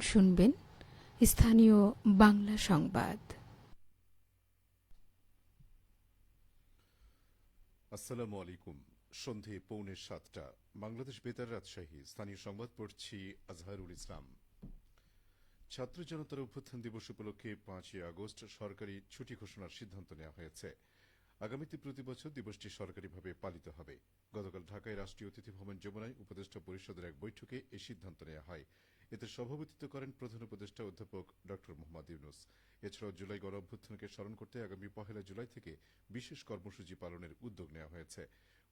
শুনবেন স্থানীয় বাংলা সংবাদ। আসসালামু আলাইকুম। সন্ধে পৌনে সাতটা। বাংলাদেশ বেতার রাজশাহী। স্থানীয় সংবাদ পড়ছি আজহারুল ইসলাম। ছাত্র জনতার অভ্যুত্থান দিবস উপলক্ষে পাঁচই আগস্ট সরকারি ছুটি ঘোষণার সিদ্ধান্ত নেওয়া হয়েছে। আগামীতে প্রতি বছর দিবসটি সরকারিভাবে পালিত হবে। গতকাল ঢাকায় রাষ্ট্রীয় অতিথি ভবন যমুনায় উপদেষ্টা পরিষদের এক বৈঠকে এই সিদ্ধান্ত নেওয়া হয়। এতে সভাপতিত্ব করেন প্রধান উপদেষ্টা অধ্যাপক ড মোহাম্মদ ইউনুস। এছাড়াও জুলাই গণ অভ্যুত্থানকে স্মরণ করতে আগামী পহেলা জুলাই থেকে বিশেষ কর্মসূচি পালনের উদ্যোগ নেওয়া হয়েছে।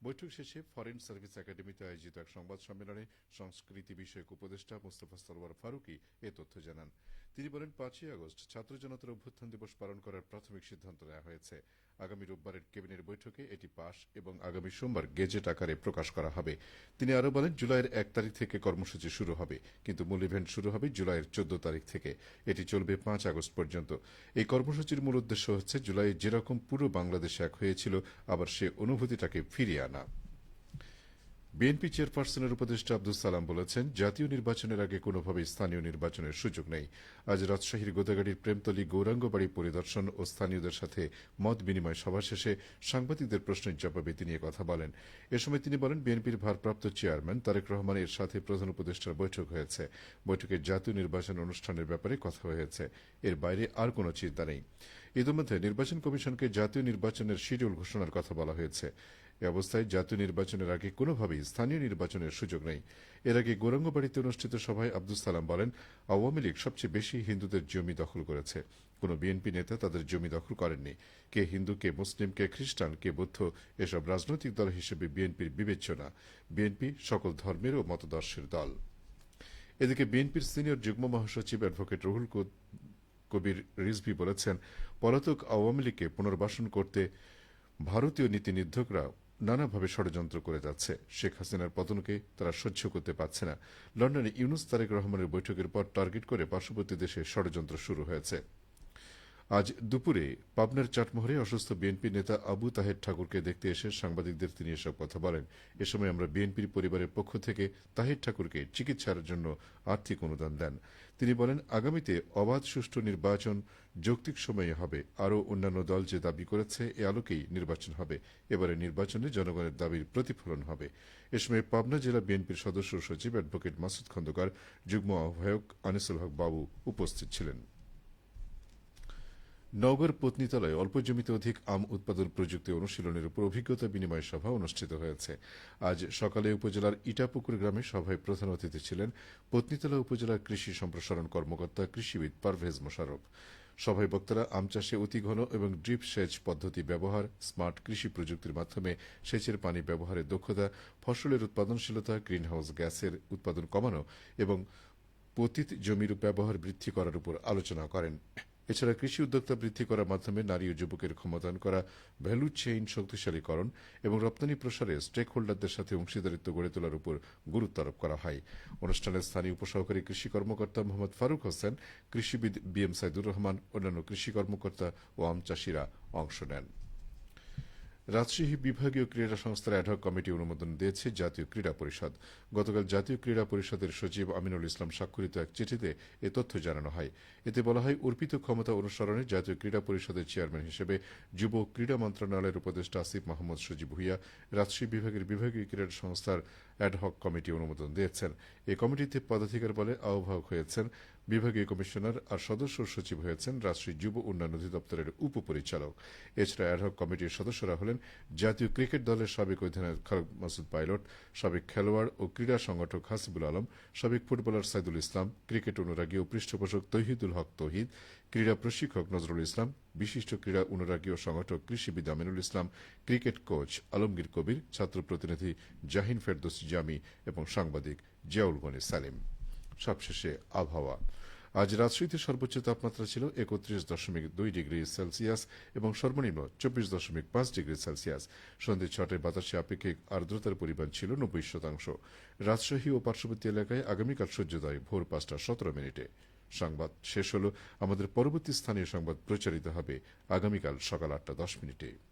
বৈঠক শেষে ফরেন সার্ভিস একাডেমিতে আয়োজিত এক সংবাদ সম্মেলনে সংস্কৃতি বিষয়ক উপদেষ্টা মোস্তফা সরওয়ার ফারুকি এ তথ্য জানান। তিনি বলেন, পাঁচই আগস্ট ছাত্র জনতার অভ্যুত্থান দিবস পালন করার প্রাথমিক সিদ্ধান্ত নেওয়া হয়েছে। আগামী রোববারের কেবিনেট বৈঠকে এটি পাশ এবং আগামী সোমবার গেজেট আকারে প্রকাশ করা হবে। তিনি আরও বলেন, জুলাইয়ের এক তারিখ থেকে কর্মসূচি শুরু হবে, কিন্তু মূল ইভেন্ট শুরু হবে জুলাইয়ের চোদ্দ তারিখ থেকে। এটি চলবে পাঁচ আগস্ট পর্যন্ত। এই কর্মসূচির মূল উদ্দেশ্য হচ্ছে জুলাই যেরকম পুরো বাংলাদেশ এক হয়েছিল, আবার সে অনুভূতিটাকে ফিরিয়ে আনা বিএনপি চেয়ারপারসনের উপদেষ্টা আব্দুল সালাম বলেছেন, জাতীয় নির্বাচনের আগে কোনোভাবেই স্থানীয় নির্বাচনের সুযোগ নেই। আজ রাজশাহীর গোদাগাড়ির প্রেমতলী গৌরাঙ্গবাড়ি পরিদর্শন ও স্থানীয়দের সাথে মত বিনিময় সভা শেষে সাংবাদিকদের প্রশ্নের জবাবে তিনি কথা বলেন। এ সময় তিনি বলেন, বিএনপির ভারপ্রাপ্ত চেয়ারম্যান তারেক রহমানের সাথে প্রধান উপদেষ্টার বৈঠক হয়েছে। বৈঠকে জাতীয় নির্বাচন অনুষ্ঠানের ব্যাপারে কথা হয়েছে। এর বাইরে আর কোনো চিন্তা নেই। ইতিমধ্যে নির্বাচন কমিশনকে জাতীয় নির্বাচনের শিডিউল ঘোষণার কথা বলা হয়েছে। এ অবস্থায় জাতীয় নির্বাচনের আগে কোনোভাবেই স্থানীয় নির্বাচনের সুযোগ নেই। এর আগে গোরঙ্গবাড়িতে অনুষ্ঠিত সভায় আব্দুল সালাম বলেন, আওয়ামী লীগ সবচেয়ে বেশি হিন্দুদের জমি দখল করেছে। কোনো বিএনপি নেতা তাদের জমি দখল করেননি। কে হিন্দু, কে মুসলিম, কে খ্রিস্টান, কে বৌদ্ধ, এসব রাজনৈতিক দল হিসেবে বিএনপির বিবেচ্য না বিএনপি সকল ধর্মের ও মতদর্শের দল। এদিকে বিএনপির সিনিয়র যুগ্ম মহাসচিব অ্যাডভোকেট রুহুল কবির রিজভি বলেছেন, পলাতক আওয়ামী লীগকে পুনর্বাসন করতে ভারতীয় নীতি নির্ধারকরা নানাভাবে ষড়যন্ত্র করে যাচ্ছে। শেখ হাসিনার পতনকে তারা সহ্য করতে পারছে না। লন্ডনে ইউনুস তারেক রহমানের বৈঠকের পর টার্গেট করে পার্শ্ববর্তী দেশে ষড়যন্ত্র শুরু হয়েছে। আজ দুপুরে পাবনার চাটমোহরে অসুস্থ বিএনপি নেতা আবু তাহের ঠাকুরকে দেখতে এসে সাংবাদিকদের তিনি এসব কথা বলেন। এ সময় আমরা বিএনপির পরিবারের পক্ষ থেকে তাহের ঠাকুরকে চিকিৎসার জন্য আর্থিক অনুদান দেন। তিনি বলেন, আগামীতে অবাধ সুষ্ঠু নির্বাচন যৌক্তিক সময়ে হবে। আরও অন্যান্য দল যে দাবি করেছে, এ আলোকেই নির্বাচন হবে। এবারে নির্বাচনে জনগণের দাবির প্রতিফলন হবে। এ সময় পাবনা জেলা বিএনপির সদস্য সচিব অ্যাডভোকেট মাসুদ খন্দকার, যুগ্ম আহ্বায়ক আনিসুল হক বাবু উপস্থিত ছিলেন। নগর পত্নীতলায় অল্প জমিতে অধিক আম উৎপাদন প্রযুক্তি অনুশীলনের উপর অভিজ্ঞতা বিনিময় সভা অনুষ্ঠিত হয়েছে। আজ সকালে উপজেলার ইটাপুকুর গ্রামে সভায় প্রধান অতিথি ছিলেন পত্নীতলা উপজেলার কৃষি সম্প্রসারণ কর্মকর্তা কৃষিবিদ পারভেজ মোশারফ সভায় বক্তারা আম চাষে অতি ঘন এবং ড্রিপ সেচ পদ্ধতি ব্যবহার, স্মার্ট কৃষি প্রযুক্তির মাধ্যমে সেচের পানি ব্যবহারের দক্ষতা, ফসলের উৎপাদনশীলতা, গ্রিনহাউস গ্যাসের উৎপাদন কমানো এবং পতিত জমির ব্যবহার বৃদ্ধি করার উপর আলোচনা করেন। এছাড়া কৃষি উদ্যোক্তা বৃদ্ধি করার মাধ্যমে নারী ও যুবকের ক্ষমতায়ন করা ভ্যালু চেইন শক্তিশালীকরণ এবং রপ্তানি প্রসারে স্টেক হোল্ডারদের সাথে অংশীদারিত্ব গড়ে তোলার উপর গুরুত্ব আরোপ করা হয়। অনুষ্ঠানে স্থানীয় উপসহকারী কৃষি কর্মকর্তা মোহাম্মদ ফারুক হোসেন, কৃষিবিদ বি এম সাইদুর রহমান, অন্যান্য কৃষি কর্মকর্তা ও আম চাষিরা অংশ নেন। রাজশাহী বিভাগীয় ক্রীড়া সংস্থার অ্যাডহক কমিটি অনুমোদন দিয়েছে জাতীয় ক্রীড়া পরিষদ। গতকাল জাতীয় ক্রীড়া পরিষদের সচিব আমিনুল ইসলাম স্বাক্ষরিত এক চিঠিতে এ তথ্য জানানো হয়। এতে বলা হয়, অর্পিত ক্ষমতা অনুসরণে জাতীয় ক্রীড়া পরিষদের চেয়ারম্যান হিসেবে যুব ক্রীড়া মন্ত্রণালয়ের উপদেষ্টা আসিফ মাহমুদ সজিব ভুইয়া রাজশাহী বিভাগের বিভাগীয় ক্রীড়া সংস্থার অ্যাডহক কমিটি অনুমোদন দিয়েছেন। এ কমিটিতে পদাধিকার বলে আহ্বায়ক হয়েছেন বিভাগীয় কমিশনার আর সদস্য সচিব হয়েছেন রাষ্ট্রীয় যুব উন্নয়ন অধিদপ্তরের উপপরিচালক। এছাড়া অ্যাডহক কমিটির সদস্যরা হলেন জাতীয় ক্রিকেট দলের সাবেক অধিনায়ক খালেদ মাসুদ পাইলট, সাবেক খেলোয়াড় ও ক্রীড়া সংগঠক হাসিবুল আলম, সাবেক ফুটবলার সাইদুল ইসলাম, ক্রিকেট অনুরাগী ও পৃষ্ঠপোষক তহিদুল হক তহিদ, ক্রীড়া প্রশিক্ষক নজরুল ইসলাম, বিশিষ্ট ক্রীড়া অনুরাগী ও সংগঠক কৃষিবিদ আমিনুল ইসলাম, ক্রিকেট কোচ আলমগীর কবির, ছাত্র প্রতিনিধি জাহিন ফেরদোসি জামি এবং সাংবাদিক জিয়াউল গনি সালিম। সবশেষে আবহাওয়া। আজ রাজশাহীতে সর্বোচ্চ তাপমাত্রা ছিল একত্রিশ দশমিক দুই ডিগ্রি সেলসিয়াস এবং সর্বনিম্ন চব্বিশ দশমিক পাঁচ ডিগ্রি সেলসিয়াস। সন্ধ্যে ছটায় বাতাসে আপেক্ষিক আর্দ্রতার পরিমাণ ছিল নব্বই শতাংশ। রাজশাহী ও পার্শ্ববর্তী এলাকায় আগামীকাল সূর্যোদয় ভোর পাঁচটা সতেরো মিনিটে। সংবাদ শেষ হল। আমাদের পরবর্তী স্থানীয় সংবাদ প্রচারিত হবে আগামীকাল সকাল আটটা দশ মিনিটে।